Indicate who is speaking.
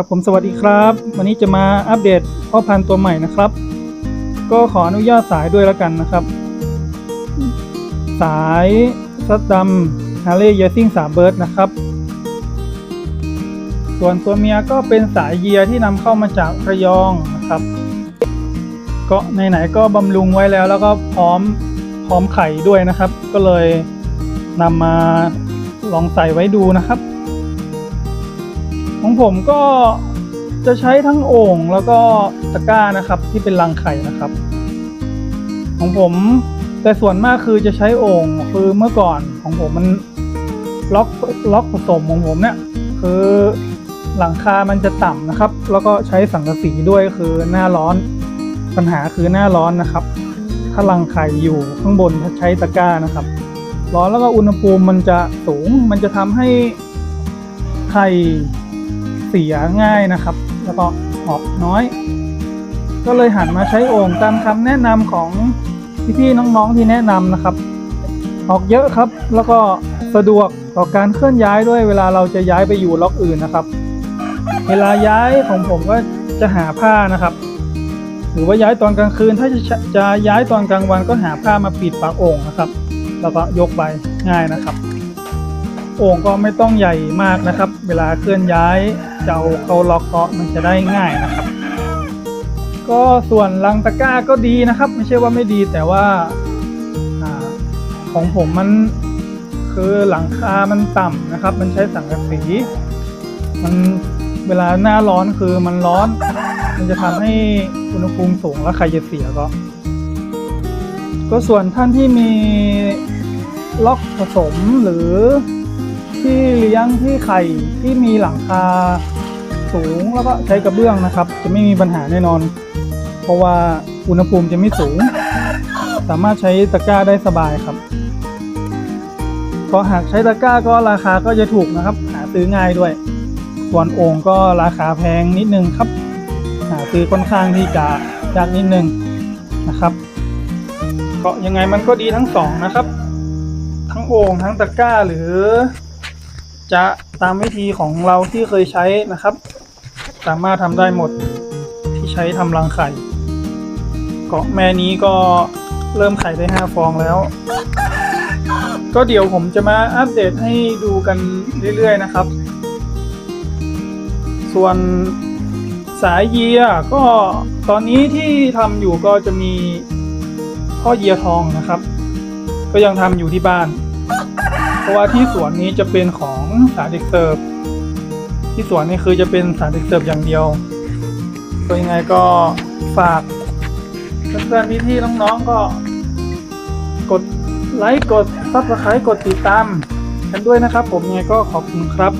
Speaker 1: ครับผมสวัสดีครับ วันนี้จะมาอัปเดตพ่อพันธุ์ตัวใหม่นะครับ ก็ขออนุญาตสายด้วยแล้วกันนะครับ สายซัดดำฮาร์เลย์เยซิ่งสามเบิร์ดนะครับ ส่วนตัวเมียก็เป็นสายเยียที่นำเข้ามาจากระยองนะครับ ก็ไหนๆก็บำรุงไว้แล้วแล้วก็พร้อมพร้อมไข่ด้วยนะครับ ก็เลยนำมาลองใส่ไว้ดูนะครับ ของผมก็จะใช้ทั้งโอ่งแล้วก็ตะกร้านะครับ ที่เป็นรังไข่นะครับ ของผมแต่ส่วนมากคือจะใช้โอ่งคือเมื่อก่อนของผมมันล็อกล็อกผสมของผมเนี่ย คือหลังคามันจะต่ำนะครับ แล้วก็ใช้สังกะสีด้วยคือหน้าร้อน ปัญหาคือหน้าร้อนนะครับ ถ้ารังไข่อยู่ข้างบนใช้ตะกร้านะครับ ร้อนแล้วก็อุณหภูมิมันจะสูง มันจะทำให้ไข่ เสียง่ายนะครับ แล้วก็ออกน้อย ก็เลยหันมาใช้โอ่งตามคำแนะนำของพี่ๆน้องๆที่แนะนำนะครับ ออกเยอะครับ แล้วก็สะดวกต่อการเคลื่อนย้ายด้วยเวลาเราจะย้ายไปอยู่ล็อกอื่นนะครับ เวลาย้ายของผมก็จะหาผ้านะครับ หรือว่าย้ายตอนกลางคืน ถ้าจะจะย้ายตอนกลางวันก็หาผ้ามาปิดปากโอ่งนะครับ แล้วก็ยกไปง่ายนะครับ โอ่งก็ไม่ต้องใหญ่มากนะครับ เวลาเคลื่อนย้ายจะเอาเขาล็อกเก็มันจะได้ง่ายนะครับ ก็ส่วนลังตะกร้าก็ดีนะครับ ไม่ใช่ว่าไม่ดีแต่ว่าอาของผมมันคือหลังคา มันต่ำนะครับ มันใช้สังกะสี มันเวลาหน้าร้อนคือมันร้อน มันจะทำให้อุณหภูมิสูงแล้วใครจะเสียก็ ก็ส่วนท่านที่มีล็อกผสมหรือ ที่เลี้ยงที่ไข่ที่มีหลังคาสูงแล้วก็ใช้กระเบื้องนะครับ จะไม่มีปัญหาแน่นอน เพราะว่าอุณหภูมิจะไม่สูง สามารถใช้ตะกร้าได้สบายครับก็หากใช้ตะกร้าก็ราคาก็จะถูกนะครับ หาซื้อง่ายด้วย ส่วนโอ่งก็ราคาแพงนิดนึงครับ หาซื้อค่อนข้างที่จะยากนิดนึงนะครับก็ยังไงมันก็ดีทั้งสองนะครับ ทั้งโอ่งทั้งตะกร้าหรือ จะตามวิธีของเราที่เคยใช้นะครับ สามารถทำได้หมดที่ใช้ทำรังไข่เก็แม่นี้ก็เริ่มไข่ได้ห้าฟองแล้ว ก็เดี๋ยวผมจะมาอัปเดตให้ดูกันเรื่อยๆนะครับ ส่วนสายเยียก็ตอนนี้ที่ทำอยู่ก็จะมีพ่อเยียทองนะครับ ก็ยังทำอยู่ที่บ้าน เพราะว่าที่สวนนี้จะเป็นของสารเด็กเสิร์ฟที่สวนนี่คือจะเป็นสารเด็กเสิร์ฟอย่างเดียวก็ยังไงก็ฝากเพื่อนๆพี่ๆน้องๆก็ กดไลค์กดซับสไครต์กดติดตามกันด้วยนะครับ ผมยังไงก็ขอบคุณครับ